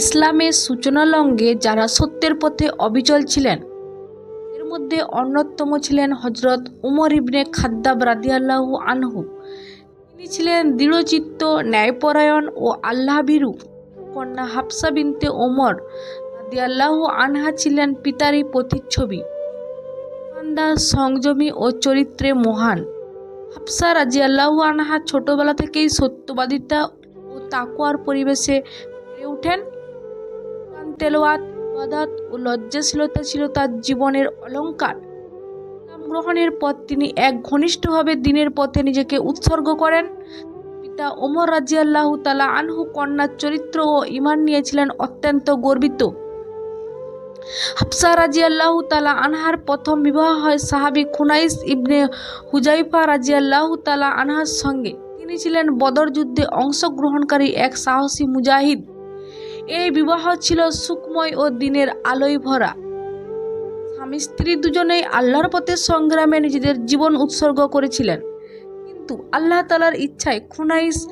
ইসলামের সূচনালঙ্ঘে যারা সত্যের পথে অবিচল ছিলেন, এর মধ্যে অন্যতম ছিলেন হজরত উমর ইবনে খাদ্দাব রাদিয়াল্লাহু আনহু। তিনি ছিলেন দৃঢ়চিত্ত, ন্যায়পরায়ণ ও আল্লাহভীরু কন্যা হাফসা বিনতে ওমর রাদিয়াল্লাহু আনহা ছিলেন পিতারই প্রতিচ্ছবি। সংযমী ও চরিত্রে মহান। হাফসা রাজিয়াল্লাহু আনহা ছোটবেলা থেকেই সত্যবাদিতা ও তাকুয়ার পরিবেশে বেড়ে কোরআন ও লজ্জাশীলতা ছিল তার জীবনের অলঙ্কার। গ্রহণের পর তিনি এক ঘনিষ্ঠভাবে দিনের পথে নিজেকে উৎসর্গ করেন। পিতা ওমর রাজিয়াল্লাহু তালা আনহু কন্যার চরিত্র ও ইমান নিয়েছিলেন অত্যন্ত গর্বিত। হাফসা রাজিয়াল্লাহু তালা আনহার প্রথম বিবাহ হয় সাহাবি খুনাইস ইবনে হুজাইফা রাজিয়াল্লাহু তালা আনহার সঙ্গে। তিনি ছিলেন বদর যুদ্ধে অংশগ্রহণকারী এক সাহসী মুজাহিদ। এই বিবাহ ছিল সুখময় ও দিনের আলোয় ভরা। স্বামী স্ত্রী দুজনেই আল্লাহর পথে সংগ্রামে নিজেদের জীবন উৎসর্গ করেছিলেন। কিন্তু আল্লাহ তালার ইচ্ছায় খুনাইস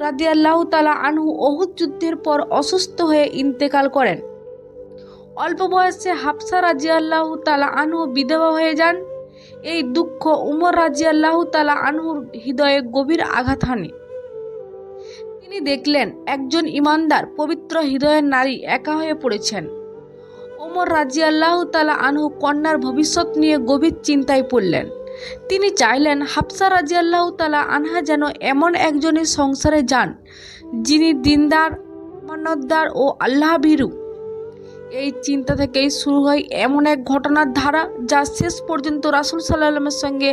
রাদিয়াল্লাহু তালা আনহু অহুদ যুদ্ধের পর অসুস্থ হয়ে ইন্তেকাল করেন। অল্প বয়সে হাফসা রাজিয়াল্লাহু তালা আনহু বিধবা হয়ে যান। এই দুঃখ উমর রাজিয়াল্লাহু তালা আনহুর হৃদয়ে গভীর আঘাত হানে। তিনি দেখলেন একজন ইমানদার, পবিত্র হৃদয়ের নারী একা হয়ে পড়েছেন। ওমর রাজিয়াল্লাহু তালা আনহু কন্যার ভবিষ্যৎ নিয়ে গভীর চিন্তায় পড়লেন। তিনি চাইলেন হাফসা রাজিয়াল্লাহু তালা আনহা যেন এমন একজনের সংসারে যান, যিনি দিনদার মানতদার ও আল্লাহ ভীরু এই চিন্তা থেকেই শুরু হয় এমন এক ঘটনার ধারা যা শেষ পর্যন্ত রাসুল সাল্লামের সঙ্গে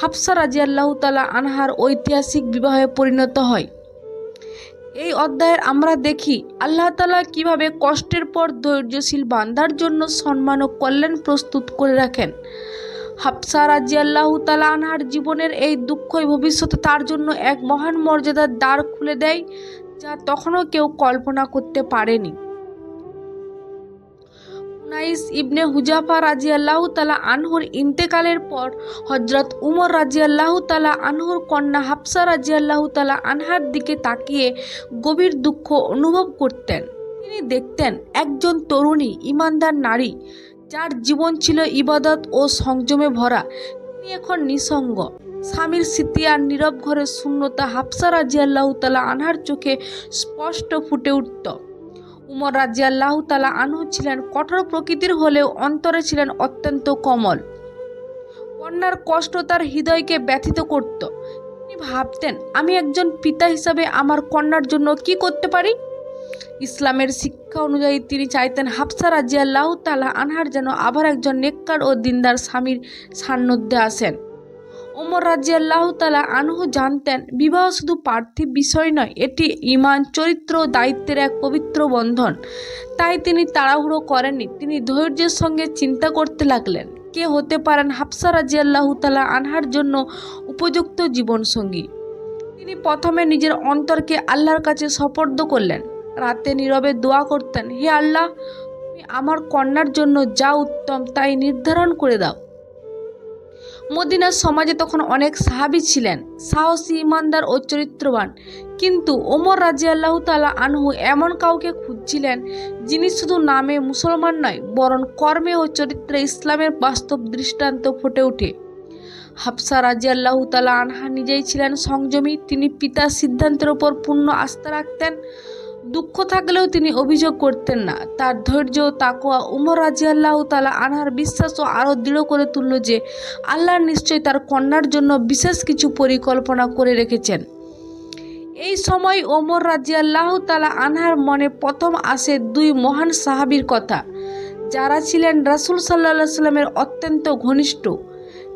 হাফসা রাজিয়াল্লাহু তালা আনহার ঐতিহাসিক বিবাহে পরিণত হয়। এই অধ্যায়ের আমরা দেখি, আল্লাহ তালা কীভাবে কষ্টের পর ধৈর্যশীল বান্দার জন্য সম্মান ও কল্যাণ প্রস্তুত করে রাখেন। হাফসা রাজি আল্লাহ তালা আনহার জীবনের এই দুঃখই ভবিষ্যতে তার জন্য এক মহান মর্যাদার দ্বার খুলে দেয়, যা তখনও কেউ কল্পনা করতে পারেনি। নাইস ইবনে হুজাফা রাজিয়াল্লাহু তালা আনহুর ইন্তেকালের পর হজরত উমর রাজিয়াল্লাহু তালা আনহুর কন্যা হাফসা রাজিয়াল্লাহু তালা আনহার দিকে তাকিয়ে গভীর দুঃখ অনুভব করতেন। তিনি দেখতেন একজন তরুণী, ইমানদার নারী, যার জীবন ছিল ইবাদত ও সংযমে ভরা। তিনি এখন নিঃসঙ্গ। স্বামীর স্মৃতি আর নীরব ঘরের শূন্যতা হাফসা রাজিয়াল্লাহু তালা আনহার চোখে স্পষ্ট ফুটে উঠত। উমর রাজিয়াল্লাহ তালা আনহু ছিলেন কঠোর প্রকৃতির হলেও অন্তরে ছিলেন অত্যন্ত কমল। কন্যার কষ্ট তার হৃদয়কে ব্যথিত করত। তিনি ভাবতেন, আমি একজন পিতা হিসাবে আমার কন্যার জন্য কি করতে পারি? ইসলামের শিক্ষা অনুযায়ী তিনি চাইতেন হাফসা রাজিয়াল্লাহ তালা আনহার যেন আবার একজন নেককার ও দিনদার স্বামীর সান্নিধ্যে আসেন। ওমর রাজিয়াল্লাহ তালা আনহু জানতেন, বিবাহ শুধু পার্থিব বিষয় নয়, এটি ইমান চরিত্র ও দায়িত্বের এক পবিত্র বন্ধন। তাই তিনি তাড়াহুড়ো করেননি। তিনি ধৈর্যের সঙ্গে চিন্তা করতে লাগলেন, কে হতে পারেন হাফসা রাজিয়াল্লাহ তালা আনহার জন্য উপযুক্ত জীবনসঙ্গী। তিনি প্রথমে নিজের অন্তরকে আল্লাহর কাছে সপর্দ করলেন, রাতে নীরবে দোয়া করতেন, হে আল্লাহ, তুমি আমার কন্যার জন্য যা উত্তম তাই নির্ধারণ করে দাও। মদিনার সমাজে তখন অনেক সাহাবি ছিলেন, সাহসী, ইমানদার ও চরিত্রবান। কিন্তু ওমর রাজিয়াল্লাহ তালা আনহু এমন কাউকে খুঁজছিলেন যিনি শুধু নামে মুসলমান নয়, বরং কর্মে ও চরিত্রে ইসলামের বাস্তব দৃষ্টান্ত ফুটে ওঠে। হাফসা রাজিয়াল্লাহ তালা আনহা নিজেই ছিলেন সংযমী, তিনি পিতার সিদ্ধান্তের ওপর পূর্ণ আস্থা রাখতেন দুঃখ থাকলেও তিনি অভিযোগ করতেন না। তার ধৈর্য তাকোয়া উমর রাজিয়াল্লাহ তালা আনহার বিশ্বাসও আরও দৃঢ় করে তুলল যে আল্লাহ নিশ্চয়ই তার কন্যার জন্য বিশেষ কিছু পরিকল্পনা করে রেখেছেন। এই সময় ওমর রাজিয়াল্লাহ তালা আনহার মনে প্রথম আসে দুই মহান সাহাবীর কথা। যারা ছিলেন রাসুল সাল্লাহ সাল্লামের অত্যন্ত ঘনিষ্ঠ।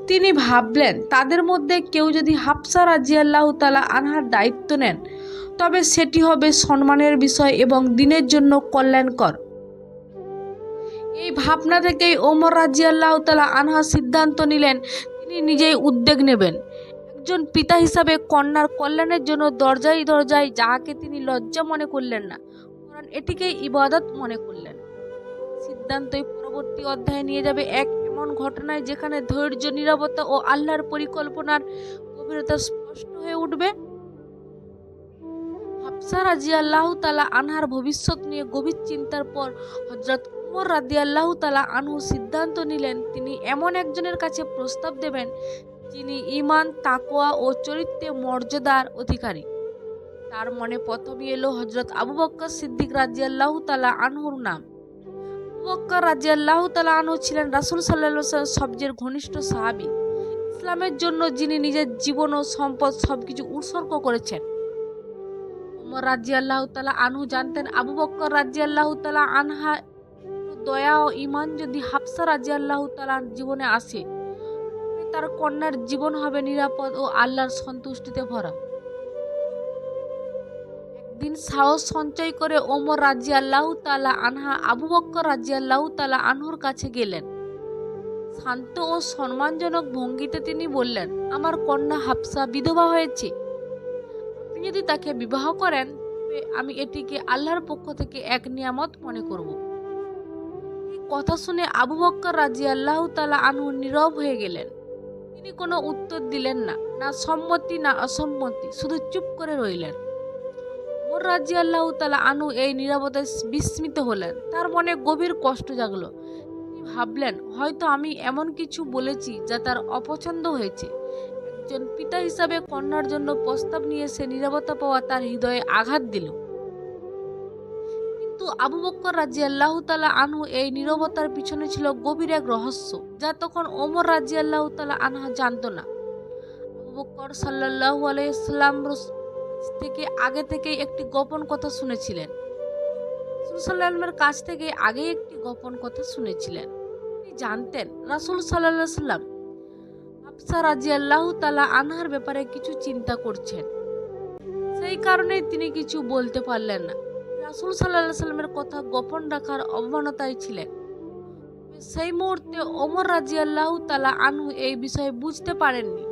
তিনি ভাবলেন, তাদের মধ্যে কেউ যদি হাফসা রাজিয়াল্লাহ তালা আনহার দায়িত্ব নেন তবে সেটি হবে সম্মানের বিষয় এবং দিনের জন্য কল্যাণকর। এই ভাবনা থেকেই ওমর রাজিয়াল্লাহ তালা আনহা সিদ্ধান্ত নিলেন, তিনি নিজেই উদ্যোগ নেবেন। একজন পিতা হিসাবে কন্যার কল্যাণের জন্য দরজায় দরজায় যাহাকে তিনি লজ্জা মনে করলেন না কারণ এটিকেই ইবাদত মনে করলেন। সিদ্ধান্তই পরবর্তী অধ্যায়ে নিয়ে যাবে এক এমন ঘটনায় যেখানে ধৈর্য, নিরবতা ও আল্লাহর পরিকল্পনার গভীরতা স্পষ্ট হয়ে উঠবে। হাফসা রাজিয়াল্লাহ তালা আনহার ভবিষ্যৎ নিয়ে গভীর চিন্তার পর হজরত উমর রাদিয়াল্লাহ তালা আনহু সিদ্ধান্ত নিলেন, তিনি এমন একজনের কাছে প্রস্তাব দেবেন যিনি ইমান তাকোয়া ও চরিত্রে মর্যাদার অধিকারী। তার মনে প্রথমে এলো হজরত আবু বক্কর সিদ্দিক রাজিয়াল্লাহ তালা আনহুর নাম। আবু বক্কর রাজিয়াল্লাহ তালা আনহু ছিলেন রাসুল সাল্লাহ সবচেয়ে ঘনিষ্ঠ সাহাবী। ইসলামের জন্য যিনি নিজের জীবন ও সম্পদ সবকিছু উৎসর্গ করেছেন। ওমর রাজিয়াল্লাহ তালা আনহু জানতেন, আবু বক্কর রাজিয়াল্লাহ তালা আনহা দয়া ও ইমান যদি হাফসা রাজিয়াল্লাহ তালার জীবনে আসে তার কন্যার জীবন হবে নিরাপদ ও আল্লাহর সন্তুষ্টিতে ভরা। একদিন সাহস সঞ্চয় করে ওমর রাজিয়াল্লাহ তালা আনহা আবু বক্কর রাজিয়াল্লাহ তালা আনহুর কাছে গেলেন। শান্ত ও সম্মানজনক ভঙ্গিতে তিনি বললেন, আমার কন্যা হাফসা বিধবা হয়েছে যদি তাকে বিবাহ করেন আমি এটিকে আল্লাহর পক্ষ থেকে এক নিয়ামত মনে করব। কথা শুনে আবু বক্কর রাজি আল্লাহ তালা আনু নীরব হয়ে গেলেন। তিনি কোনো উত্তর দিলেন না না সম্মতি, না অসম্মতি, শুধু চুপ করে রইলেন। ওমর রাজি আল্লাহ তালা আনু এই নীরবতায় বিস্মিত হলেন। তার মনে গভীর কষ্ট জাগলো। ভাবলেন, হয়তো আমি এমন কিছু বলেছি যা তার অপছন্দ হয়েছে। একজন পিতা হিসাবে কন্যার জন্য প্রস্তাব নিয়ে সে নিরাপত্তা পাওয়া তার হৃদয়ে আঘাত দিল। কিন্তু আবু বক্কর রাজি আল্লাহ তালা আনহু এই নীরবতার পিছনে ছিল গভীর এক রহস্য, যা তখন ওমর রাজি আল্লাহ তালা আনহা জানতো না। আবু বক্কর সাল্লাহ আলাইসাল্লাম থেকে আগে থেকেই একটি গোপন কথা শুনেছিলেন। সাল্লামের কাছ থেকে আগেই একটি গোপন কথা শুনেছিলেন। তিনি জানতেন, রাসুল সাল্লাহ সাল্লাম হাফসা রাজি আল্লাহ তালা আনহার ব্যাপারে কিছু চিন্তা করছেন। সেই কারণে তিনি কিছু বলতে পারলেন না। রাসুল সাল্লাহ সাল্লামের কথা গোপন রাখার অবমানতায় ছিলেন। সেই মুহূর্তে ওমর রাজি আল্লাহ তালা আনহু এই বিষয়ে বুঝতে পারেননি।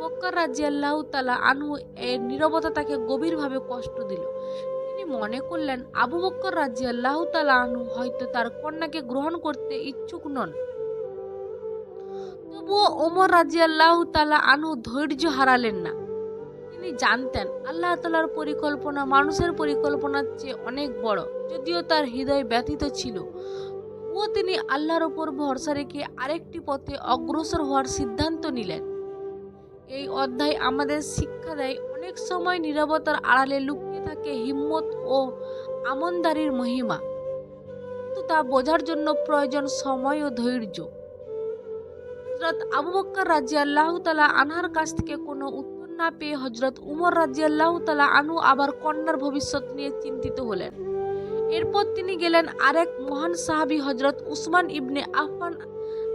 বক্কর রাজি আল্লাহ তালা আনহু এর নীরবতা তাকে গভীরভাবে কষ্ট দিল। তিনি মনে করলেন, আবু বক্কর রাজি আল্লাহ তালা আনহু হয়তো তার কন্যাকে গ্রহণ করতে ইচ্ছুক নন। তবুও ওমর রাজি আল্লাহ তালা আনহু ধৈর্য হারালেন না। তিনি জানতেন, আল্লাহ তালার পরিকল্পনা মানুষের পরিকল্পনার চেয়ে অনেক বড়, যদিও তার হৃদয় ব্যথিত ছিল। তবুও তিনি আল্লাহর ওপর ভরসা রেখে আরেকটি পথে অগ্রসর হওয়ার সিদ্ধান্ত নিলেন। এই অধ্যায় আমাদের শিক্ষা দেয়, অনেক সময় নিরবতার আড়ালে লুকিয়ে থাকে হিম্মত ও আমনদারির মহিমা। কিন্তু তা বোঝার জন্য প্রয়োজন সময় ও ধৈর্য। হজরত আবু বক্কর রাজি আল্লাহ তালা আনহার কাছ থেকে কোনো উত্তর না পেয়ে হজরত উমর রাজি আল্লাহ তালা আনু আবার কন্যার ভবিষ্যৎ নিয়ে চিন্তিত হলেন। এরপর তিনি গেলেন আরেক মহান সাহাবী হজরত উসমান ইবনে আফফান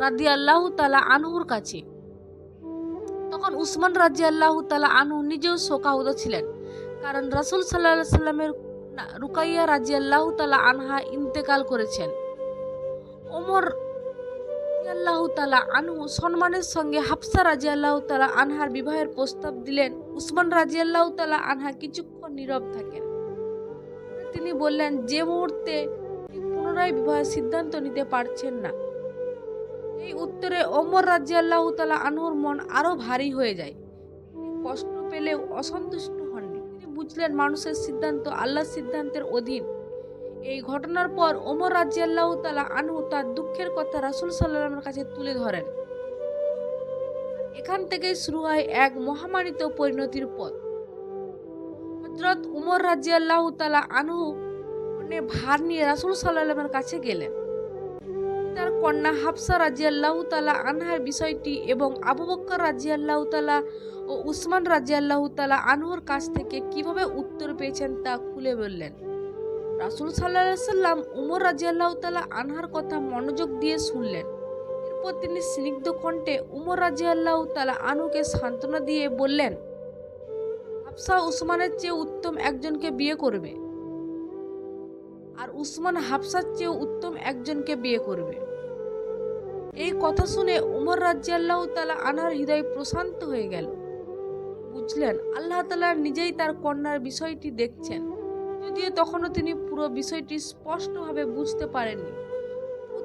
রাদি আল্লাহ তালা আনহুর কাছে। তখন উসমান রাজি আল্লাহ তালা আনহু নিজেও শোকাহত ছিলেন, কারণ রাসুল সাল্লাহ সাল্লামের রুকাইয়া রাজি আল্লাহ তালা আনহা ইন্তেকাল করেছেন। ওমর আল্লাহ তালা আনহু সম্মানের সঙ্গে হাফসা রাজি আল্লাহ তালা আনহার বিবাহের প্রস্তাব দিলেন। উসমান রাজি আল্লাহ তালা আনহা কিছুক্ষণ নীরব থাকেন। তিনি বললেন, যে মুহূর্তে পুনরায় বিবাহের সিদ্ধান্ত নিতে পারছেন না। এই উত্তরে ওমর রাজি আল্লাহ তালা আনহুর মন আরও ভারী হয়ে যায়। কষ্ট পেলেও অসন্তুষ্ট হননি। তিনি বুঝলেন, মানুষের সিদ্ধান্ত আল্লাহর সিদ্ধান্তের অধীন। এই ঘটনার পর ওমর রাজি আল্লাহ তালা আনহু তার দুঃখের কথা রাসুল সাল্লামের কাছে তুলে ধরেন। এখান থেকেই শুরু হয় এক মহামানিত পরিণতির পথ। হজরত উমর রাজি আল্লাহ তালা আনহু মনে ভার নিয়ে রাসুল সাল্লামের কাছে গেলেন। তার কন্যা হাফসা রাজিয়াল্লাহ তালা আনহার বিষয়টি এবং আবু বক্কর রাজিয়াল্লাহ তালা ও উসমান রাজিয়াল্লাহ তালা আনহুর কাছ থেকে কীভাবে উত্তর পেয়েছেন তা খুলে বললেন। রাসুল সাল্লাহ সাল্লাম উমর রাজিয়াল্লাহ তালা আনহার কথা মনোযোগ দিয়ে শুনলেন। এরপর তিনি স্নিগ্ধ কণ্ঠে উমর রাজিয়াল্লাহ তালা আনুকে সান্ত্বনা দিয়ে বললেন হাফসা উসমানের চেয়ে উত্তম একজনকে বিয়ে করবে। আর উসমান হাফসার চেয়েও উত্তম একজনকে বিয়ে করবে। এই কথা শুনে উমর রাজিয়াল্লাহ তালা আনার হৃদয় প্রশান্ত হয়ে গেল। বুঝলেন, আল্লাহ তালা নিজেই তার কন্যার বিষয়টি দেখছেন। যদিও তখনও তিনি পুরো বিষয়টি স্পষ্টভাবে বুঝতে পারেননি।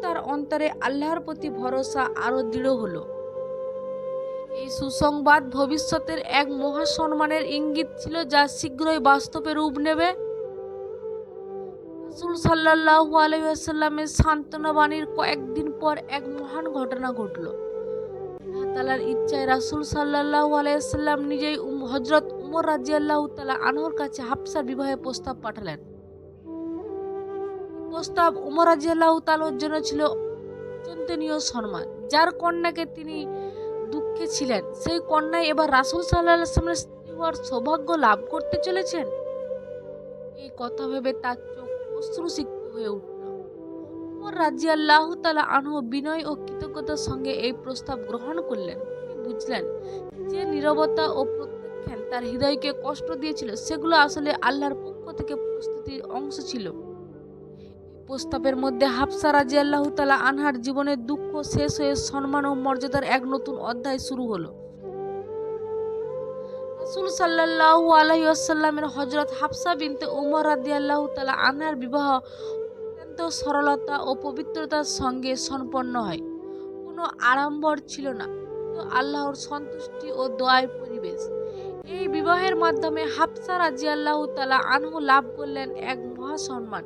তার অন্তরে আল্লাহর প্রতি ভরসা আরও দৃঢ় হলো। এই সুসংবাদ ভবিষ্যতের এক মহাসম্মানের ইঙ্গিত ছিল যা শীঘ্রই বাস্তবে রূপ নেবে। রাসূল সাল্লাল্লাহু আলাইহি ওয়াসাল্লামের সান্ত্বনা বাণীর কয়েকদিন পর এক মহান ঘটনা ঘটল। তাআলার ইচ্ছায় রাসূল সাল্লাল্লাহু আলাইসাল্লাম নিজেই হযরত উমর রাদিয়াল্লাহু তাআলা আনহর কাছে হাফসার বিবাহের প্রস্তাব পাঠালেন। প্রস্তাব উমর রাদিয়াল্লাহু তাআলার জন্য ছিল চিন্তনীয় সম্মান। যার কন্যাকে তিনি দুঃখে ছিলেন, সেই কন্যাই এবার রাসূল ওয়াসাল্লামের স্ত্রী হওয়ার সৌভাগ্য লাভ করতে চলেছেন। এই কথা ভেবে তার চোখ অশ্রুসিক্ত হয়ে উঠল। উমর রাদিয়াল্লাহু তাআলা আনহু বিনয় ও কৃতজ্ঞতার সঙ্গে এই প্রস্তাব গ্রহণ করলেন। বুঝলেন যে নীরবতা ও প্রত্যাখ্যান তার হৃদয়কে কষ্ট দিয়েছিল, সেগুলো আসলে আল্লাহর পক্ষ থেকে প্রস্তুতির অংশ ছিল। প্রস্তাবের মধ্যে হাফসা রাদিয়াল্লাহু তাআলা আনহার জীবনের দুঃখ, শেষ হয়ে সম্মান ও মর্যাদার এক নতুন অধ্যায় শুরু হলো। রাসূল সাল্লাল্লাহু আলাইহি ওয়াসাল্লামের হযরত হাফসা বিনতে উমর ওমর রাদিয়াল্লাহু তাআলা আনহার বিবাহ সরলতা ও পবিত্রতার সঙ্গে সম্পন্ন হয়। কোনো আড়ম্বর ছিল না। আল্লাহর সন্তুষ্টি ও দোয়ার পরিবেশ। এই বিবাহের মাধ্যমে হাফসা রাদিয়াল্লাহু তালা আনহু লাভ করলেন এক মহা সম্মান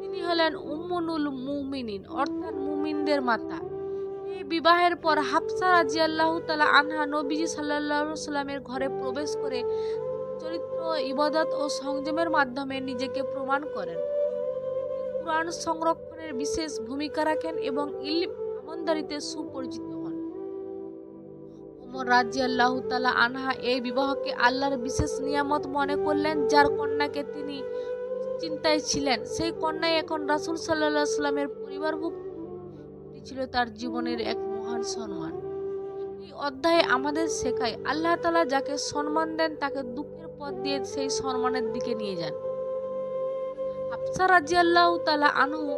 তিনি হলেন উম্মুনুল মুমিনিন, অর্থাৎ মুমিনদের মাতা। এই বিবাহের পর হাফসা রাজিয়াল্লাহু তাআলা আনহা নবীজি আলাইহি সাল্লামের ঘরে প্রবেশ করে চরিত্র, ইবাদত ও সংযমের মাধ্যমে নিজেকে প্রমাণ করেন। কোরআন সংরক্ষণের বিশেষ ভূমিকা রাখেন এবং ইলম আমলদারিতে সুপরিচিত হন। ওমর রাজিয়াল্লাহু তাআলা আনহা এই বিবাহকে আল্লাহর বিশেষ নিয়ামত মনে করলেন, যার কন্যাকে তিনি চিন্তায় ছিলেন। সেই কন্যাই এখন রাসূল আলাইহি সাল্লামের পরিবারভুক্ত। ছিল তার জীবনের এক মহান সম্মান। এই অধ্যায়ে আমাদের শেখায়, আল্লাহ তালা যাকে সম্মান দেন, তাকে দুঃখের পথ দিয়ে সেই সম্মানের দিকে নিয়ে যান। হাফসা রাদিয়াল্লাহু তাআলা আনহু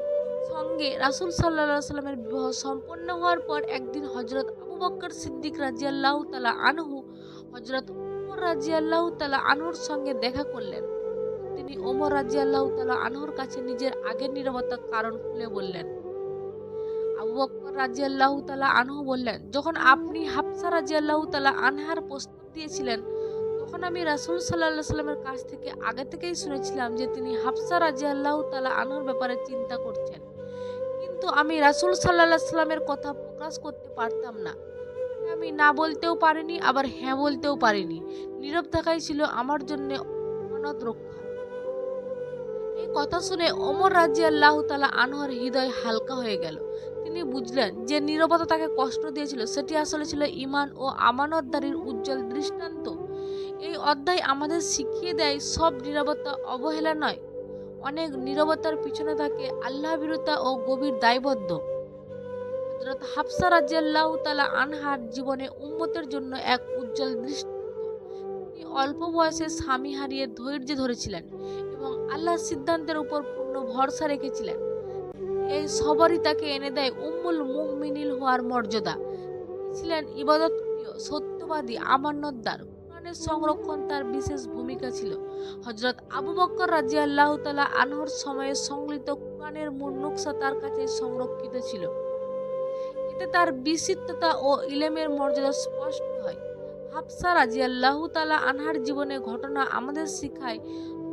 সঙ্গে রাসূল সাল্লাল্লাহু সাল্লামের বিবাহ সম্পন্ন হওয়ার পর একদিন হযরত আবু বকর সিদ্দিক রাদিয়াল্লাহু তাআলা আনহু হযরত উমর রাদিয়াল্লাহু তাআলা আনহুর সঙ্গে দেখা করলেন। তিনি ওমর রাদিয়াল্লাহু তাআলা আনহুর কাছে নিজের আগের নীরবতার কারণ খুলে বললেন। আবু বকর রাদিয়াল্লাহু তাআলা আনহু বললেন, যখন আপনি হাফসা রাদিয়াল্লাহু তাআলা আনহার প্রস্তাব দিয়েছিলেন তখন আমি রাসূল আলাইহি সাল্লামের কাছ থেকে আগে থেকেই শুনেছিলাম যে তিনি হাফসা রাদিয়াল্লাহু তালা আনহুর ব্যাপারে চিন্তা করছেন। কিন্তু আমি রাসূল আলাইহি সাল্লামের কথা প্রকাশ করতে পারতাম না। আমি না বলতেও পারিনি, আবার হ্যাঁ বলতেও পারিনি। নীরব থাকাই ছিল আমার জন্য অমানত রক্ষা। এই কথা শুনে ওমর রাজিয়াল্লাহু তাআলা আনহর হৃদয় হালকা হয়ে গেল। তিনি বুঝলেন যে নীরবতা তাকে কষ্ট দিয়েছিল, সেটি আসলে ছিল ইমান ও আমানতদারির উজ্জ্বল দৃষ্টান্ত। এই অধ্যায় আমাদের শিখিয়ে দেয় সব নীরবতা অবহেলা নয়। অনেক নীরবতার পিছনে থাকে আল্লাহ বিরুদ্ধা ও গভীর দায়বদ্ধ। হযরত হাফসা রাদিয়াল্লাহু তাআলা আনহার জীবনে উম্মতের জন্য এক উজ্জ্বল দৃষ্টি। অল্প বয়সে স্বামী হারিয়ে ধৈর্য ধরেছিলেন এবং আল্লাহর সিদ্ধান্তের উপর পূর্ণ ভরসা রেখেছিলেন। এই সবারই তাকে এনে দেয় উম্মুল মুমিনিল হওয়ার মর্যাদা। ছিলেন ইবাদত সত্যবাদী আমানতদার কোরআনের সংরক্ষণ তার বিশেষ ভূমিকা ছিল। হজরত আবু বক্কর রাজিয়াল্লাহু তাআলা আনহর সময়ে সংকলিত কোরআনের মূল নকশা তার কাছে সংরক্ষিত ছিল। এতে তার বিচিত্রতা ও ইলেমের মর্যাদা স্পষ্ট হয়। হাফসা রাজিয়াল্লাহু তাআলা আনহার জীবনে ঘটনা আমাদের শিখায়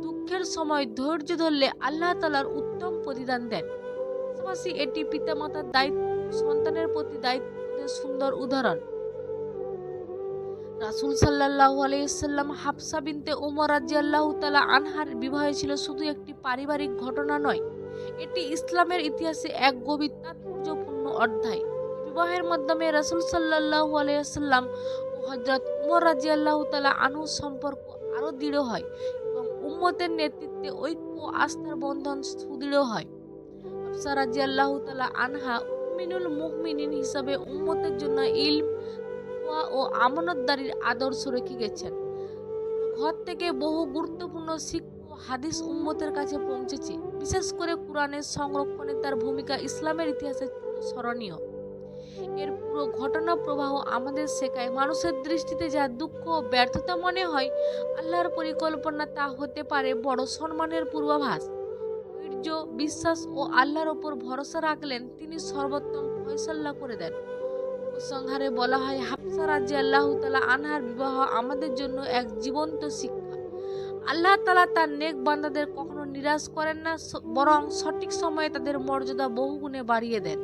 দুঃখের সময় ধৈর্য ধরলে আল্লাহ তাআলার উত্তম প্রতিদান দেন। পাশাপাশি এটি পিতামাতার দায়িত্ব সন্তানের প্রতি দায়িত্বের সুন্দর উদাহরণ। রাসূল সাল্লাল্লাহু আলাইহি সাল্লাম হাফসা বিনতে ওমর রাদিয়াল্লাহু তাআলা আনহার বিবাহ ছিল শুধু একটি পারিবারিক ঘটনা নয়, এটি ইসলামের ইতিহাসে এক গভীর তাৎপর্যপূর্ণ অধ্যায়। বিবাহের মাধ্যমে রাসূল সাল্লাল্লাহু আলাইসাল্লাম ও হযরত উমর রাদিয়াল্লাহু তাআলা আনহু সম্পর্ক আরও দৃঢ় হয় এবং উম্মতের নেতৃত্বে ঐক্য, আস্থার বন্ধন সুদৃঢ় হয়। হাফসা রাদিয়াল্লাহু তাআলা আনহা উম্মিনুল মুমিনিন হিসাবে উম্মতের জন্য ইলম তাকওয়া ও আমানতদারির আদর্শ রেখে গেছেন। ঘর থেকে বহু গুরুত্বপূর্ণ শিক্ষা হাদিস উম্মতের কাছে পৌঁছেছে। বিশেষ করে কোরআনের সংরক্ষণে তার ভূমিকা ইসলামের ইতিহাসে স্মরণীয়। এর পুরো ঘটনা প্রবাহ আমাদের শেখায়। মানুষের দৃষ্টিতে যা দুঃখ ও ব্যর্থতা মনে হয়, আল্লাহর পরিকল্পনা তা হতে পারে বড় সম্মানের পূর্বাভাস। ধৈর্য, বিশ্বাস ও আল্লাহর ওপর ভরসা রাখলেন, তিনি সর্বোত্তম ফয়সাল্লা করে দেন। উপসংহারে বলা হয়, হাফসা রাজি আল্লাহ তালা আনহার বিবাহ আমাদের জন্য এক জীবন্ত শিক্ষা। আল্লাহ তালা তার নেক বান্দাদের কখনো নিরাশ করেন না বরং সঠিক সময়ে তাদের মর্যাদা বহুগুণে বাড়িয়ে দেন।